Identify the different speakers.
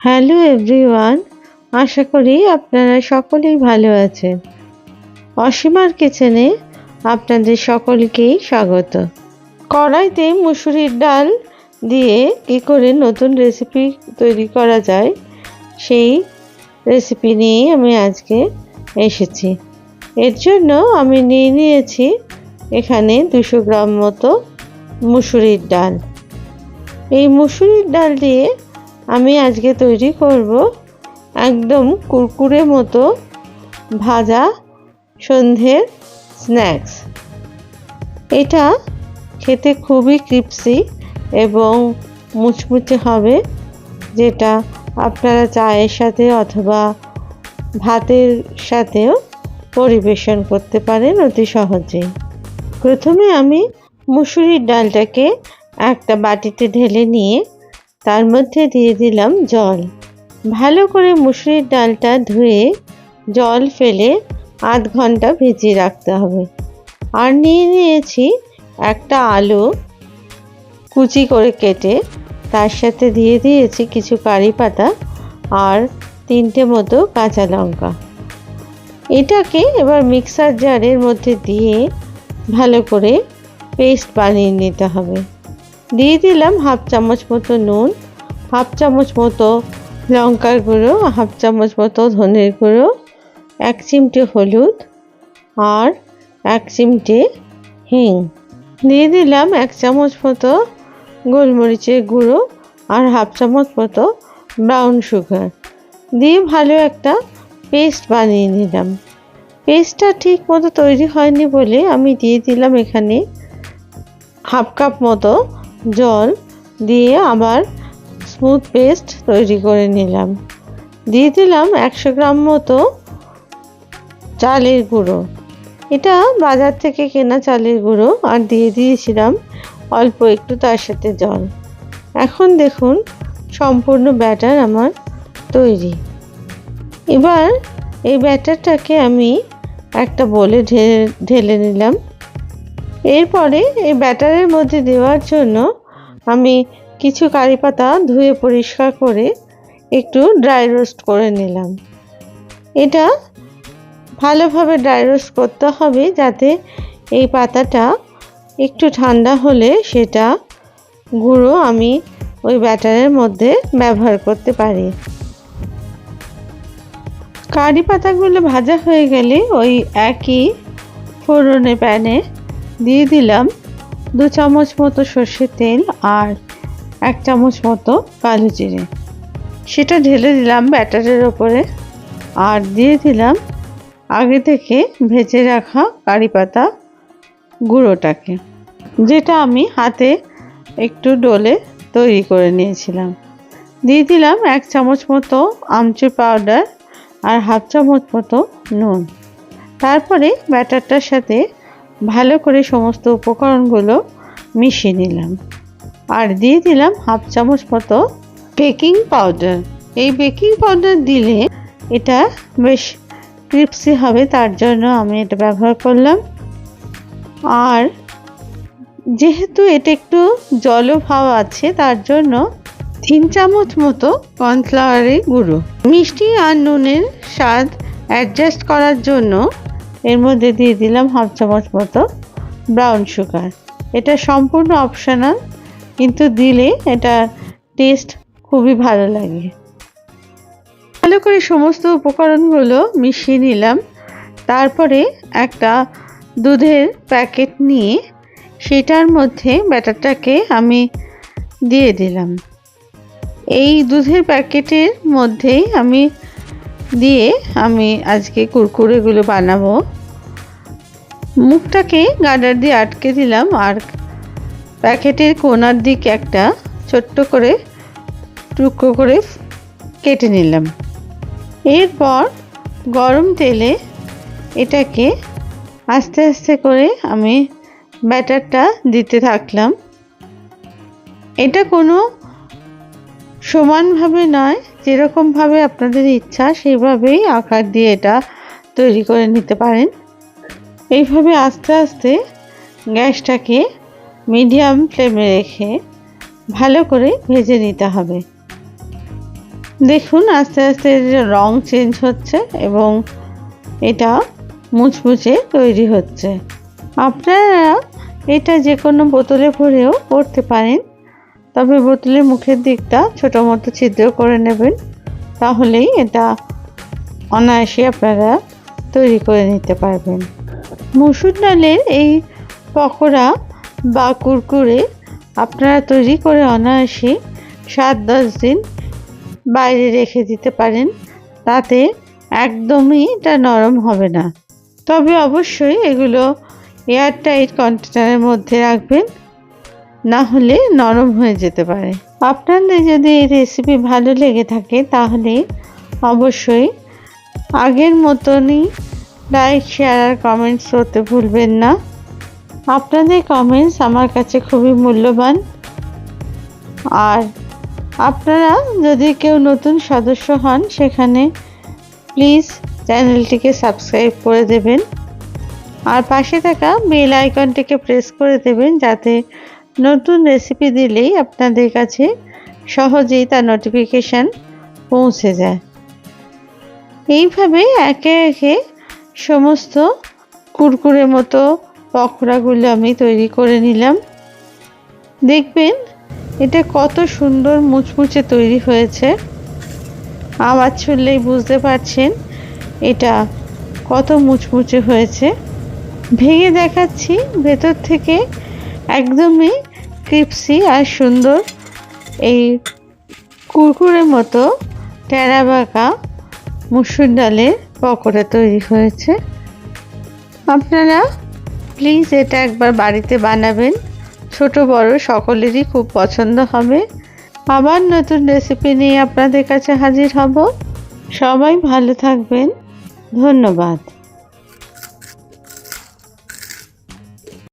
Speaker 1: Hello everyone, আশা করি আপনারা সকলেই ভালো আছেন। অসীমার কিচেনে আপনাদের সকলকেই স্বাগত। কড়াইতে মুসুরির ডাল দিয়ে কী করে নতুন রেসিপি তৈরি করা যায়, সেই রেসিপি নিয়ে আমি আজকে এসেছি। এর জন্য আমি নিয়ে নিয়েছি এখানে দুশো গ্রাম মতো মুসুরির ডাল। এই মুসুরির ডাল দিয়ে আমি আজকে তৈরি করব একদম কুরকুরে মতো ভাজা সন্ধ্যের স্ন্যাক্স। এটা খেতে খুবই ক্রিপসি এবং মুচমুচে হবে, যেটা আপনারা চায়ের সাথে অথবা ভাতের সাথেও পরিবেশন করতে পারেন অতি সহজেই। প্রথমে আমি মুসুরির ডালটাকে একটা বাটিতে ঢেলে নিয়ে তার মধ্যে দিয়ে দিলাম জল। ভালো করে মুসুরির ডালটা ধুয়ে জল ফেলে আধ ঘণ্টা ভিজিয়ে রাখতে হবে। আর নিয়ে নিয়েছি একটা আলু কুচি করে কেটে, তার সাথে দিয়ে দিয়েছি কিছু কারি পাতা আর তিনটে মতো কাঁচা লঙ্কা। এটাকে এবার মিক্সার জারের মধ্যে দিয়ে ভালো করে পেস্ট বানিয়ে নিতে হবে। দিয়ে দিলাম হাফ চামচ মতো নুন, হাফ চামচ মতো লঙ্কার গুঁড়ো, হাফ চামচ মতো ধনের গুঁড়ো, এক চিমটে হলুদ আর এক চিমটে হিং। দিয়ে দিলাম এক চামচ মতো গোলমরিচের গুঁড়ো আর হাফ চামচ মতো ব্রাউন সুগার। দিয়ে ভালো একটা পেস্ট বানিয়ে নিলাম। পেস্টটা ঠিক মতো তৈরি হয়নি বলে আমি দিয়ে দিলাম এখানে হাফ কাপ মতো জল দিয়ে আবার স্মুথ পেস্ট তৈরি করে নিলাম। দিয়ে দিলাম একশো গ্রাম মতো চালের গুঁড়ো। এটা বাজার থেকে কেনা চালের গুঁড়ো আর দিয়ে দিয়েছিলাম অল্প একটু তার সাথে জল। এখন দেখুন সম্পূর্ণ ব্যাটার আমার তৈরি। এবার এই ব্যাটারটাকে আমি একটা বলে ঢেলে ঢেলে নিলাম। এরপরে এই ব্যাটারের মধ্যে দেওয়ার জন্য আমি কিছু কারি পাতা ধুয়ে পরিষ্কার করে একটু ড্রাই রোস্ট করে নিলাম। এটা ভালোভাবে ড্রাই রোস্ট করতে হবে যাতে এই পাতাটা একটু ঠান্ডা হলে সেটা গুঁড়ো আমি ওই ব্যাটারের মধ্যে ব্যবহার করতে পারি। কারি পাতাগুলো ভাজা হয়ে গেলে ওই একই ফোড়নে প্যানে দিয়ে দিলাম দু চামচ মতো সর্ষের তেল আর এক চামচ মতো কালো জিরে। সেটা ঢেলে দিলাম ব্যাটারের ওপরে আর দিয়ে দিলাম আগে থেকে ভেজে রাখা কারি পাতা গুঁড়োটাকে, যেটা আমি হাতে একটু ডোলে তৈরি করে নিয়েছিলাম। দিয়ে দিলাম এক চামচ মতো আমচুর পাউডার আর হাফ চামচ মতো নুন। তারপরে ব্যাটারটার সাথে ভালো করে সমস্ত উপকরণগুলো মিশিয়ে নিলাম। আর দিয়ে দিলাম হাফ চামচ মতো বেকিং পাউডার। এই বেকিং পাউডার দিলে এটা বেশ ক্রিপসি হবে, তার জন্য আমি এটা ব্যবহার করলাম। আর যেহেতু এটা একটু জলভাব আছে, তার জন্য তিন চামচ মতো কর্নফ্লাওয়ারের গুঁড়ো। মিষ্টি আর নুনের স্বাদ অ্যাডজাস্ট করার জন্য এর মধ্যে দিয়ে দিলাম হাফ চামচ মতো ব্রাউন সুগার এটা সম্পূর্ণ অপশনাল কিন্তু দিলে এটা টেস্ট খুবই ভালো লাগে। ভালো করে সমস্ত উপকরণগুলো মিশিয়ে নিলাম। তারপরে একটা দুধের প্যাকেট নিয়ে সেটার মধ্যে ব্যাটারটাকে আমি দিয়ে দিলাম। এই দুধের প্যাকেটের মধ্যেই আমি দিয়ে আমি আজকে কুরকুরেগুলো বানাবো। মুখটাকে গার্ডার দিয়ে আটকে দিলাম আর প্যাকেটের কোনার দিক একটা ছোট্ট করে টুকরো করে কেটে নিলাম। এরপর গরম তেলে এটাকে আস্তে আস্তে করে আমি ব্যাটারটা দিতে থাকলাম। এটা কোনো সমানভাবে নয় যেরকমভাবে আপনাদের ইচ্ছা সেইভাবেই আকার দিয়ে এটা তৈরি করে নিতে পারেন। এইভাবে আস্তে আস্তে গ্যাসটাকে মিডিয়াম ফ্লেমে রেখে ভালো করে ভেজে নিতে হবে। দেখুন, আস্তে আস্তে রং চেঞ্জ হচ্ছে এবং এটা মুচমুচে তৈরি হচ্ছে। আপনারা এটা যে কোনো বোতলে ভরেও করতে পারেন। তবে বোতলের মুখের দিকটা ছোটো মতো ছিদ্র করে নেবেন, তাহলেই এটা অনায়াসে আপনারা তৈরি করে নিতে পারবেন। মুসুর ডালের এই পকোড়া বা কুরকুরে আপনারা তৈরি করে অনায়াসে সাত দশ দিন বাইরে রেখে দিতে পারেন, তাতে একদমই এটা নরম হবে না। তবে অবশ্যই এগুলো এয়ারটাইট কন্টেনারের মধ্যে রাখবেন না হলে নরম হয়ে যেতে পারে। আপনাদের যদি এই রেসিপি ভালো লেগে থাকে, তাহলে অবশ্যই আগের মতনই লাইক শেয়ার আর কমেন্টস করতে ভুলবেন না। আপনাদের কমেন্টস আমার কাছে খুবই মূল্যবান। আর আপনারা যদি কেউ নতুন সদস্য হন, সেখানে প্লিজ চ্যানেলটিকে সাবস্ক্রাইব করে দেবেন। আর পাশে থাকা বেল আইকনটিকে প্রেস করে দেবেন, যাতে নতুন রেসিপি দিলেই আপনাদের কাছে সহজেই তার নোটিফিকেশান পৌঁছে যায়। এইভাবে একে একে সমস্ত কুরকুরে মতো পকোড়াগুলো আমি তৈরি করে নিলাম। দেখবেন এটা কত সুন্দর মুচমুচে তৈরি হয়েছে। আওয়াজ শুনলেই বুঝতে পারছেন এটা কত মুচমুচে হয়েছে। ভেঙে দেখাচ্ছি ভেতর থেকে একদমই ক্রিপসি আর সুন্দর এই কুরকুরের মতো টেরা বাঁকা মুসুর ডালের পকোড়া তৈরি হয়েছে। আপনারা প্লিজ এটা একবার বাড়িতে বানাবেন। ছোট, বড় সকলেরই খুব পছন্দ হবে। আবার নতুন রেসিপি নিয়ে আপনাদের কাছে হাজির হব। সবাই ভালো থাকবেন। ধন্যবাদ।